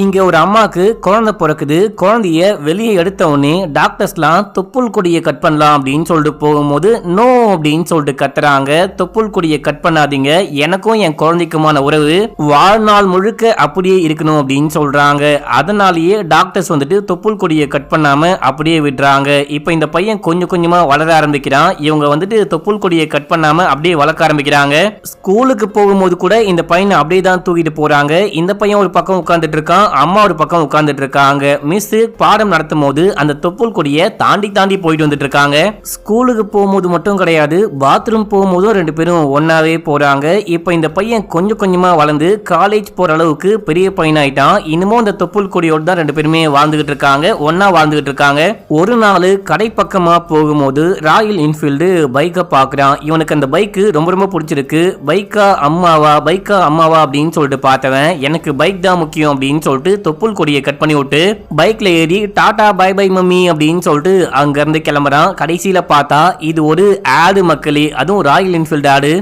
இங்க ஒரு அம்மாக்கு குழந்தை பிறக்குது. குழந்தைய வெளியே எடுத்த உடனே டாக்டர்ஸ்லாம் தொப்புள் கொடியை கட் பண்ணலாம் அப்படின்னு சொல்லிட்டு போகும்போது நோ அப்படின்னு சொல்லிட்டு கத்துறாங்க. தொப்புள் கொடியை கட் பண்ணாதீங்க. எனக்கும் என் குழந்தைக்குமான உறவு வாழ்நாள் முழுக்க அப்படியே இருக்கணும் அப்படின்னு சொல்றாங்க. அதனாலேயே டாக்டர்ஸ் வந்துட்டு தொப்புள் கொடியை கட் பண்ணாம அப்படியே விடுறாங்க. இப்போ இந்த பையன் கொஞ்சம் கொஞ்சமா வளர ஆரம்பிக்கிறான். இவங்க வந்துட்டு தொப்புள் கொடியை கட் பண்ணாம அப்படியே வளர்க்க ஆரம்பிக்கிறாங்க. ஸ்கூலுக்கு போகும்போது கூட இந்த பையனை அப்படியே தான் தூக்கிட்டு போறாங்க. இந்த பையன் ஒரு பக்கம் உட்காந்துட்டு இருக்கான். அம்மா ஒரு பக்கம் உட்கார்ந்துட்டு இருக்காங்க மிஸ் பாடம் நடத்தும் போது அந்த தொப்புள் கொடியை தாண்டி தாண்டி போயிட்டு வந்துட்டு இருக்காங்க ஸ்கூலுக்கு போகும்போது மட்டும் கிடையாது பாத்ரூம் போகும்போதும் ரெண்டு பேரும் ஒன்னாவே போறாங்க. இப்போ இந்த பையன் கொஞ்சம் கொஞ்சமா வளர்ந்து காலேஜ் போற அளவுக்கு பெரிய பையன் ஆயிட்டான் இன்னமும் அந்த தொப்புள் கொடியோடு தான் ரெண்டு பேருமே வாழ்ந்துகிட்டு இருக்காங்க ஒன்னா வாழ்ந்துகிட்டு இருக்காங்க ஒரு நாள் கடை பக்கமா போகும்போது ராயல் என்ஃபீல்டு பைக்கை பார்க்குறான். இவனுக்கு அந்த பைக்கு ரொம்ப ரொம்ப பிடிச்சிருக்கு. பைக்கா அம்மாவா பைக்கா அம்மாவா அப்படின்னு சொல்லிட்டு பார்த்தவன் எனக்கு பைக் தான் முக்கியம் அப்படின்னு சொல்லிட்டு தொப்புள் கொடியை கட் பண்ணி விட்டு பைக்ல ஏறி டாடா பை பை மம்மி அப்படின்னு சொல்லிட்டு அங்க இருந்து கிளம்புறான். கடைசியில பார்த்தா இது ஒரு ஆடு மக்களே அதுவும் ராயல் என்ஃபீல்டு ஆடு.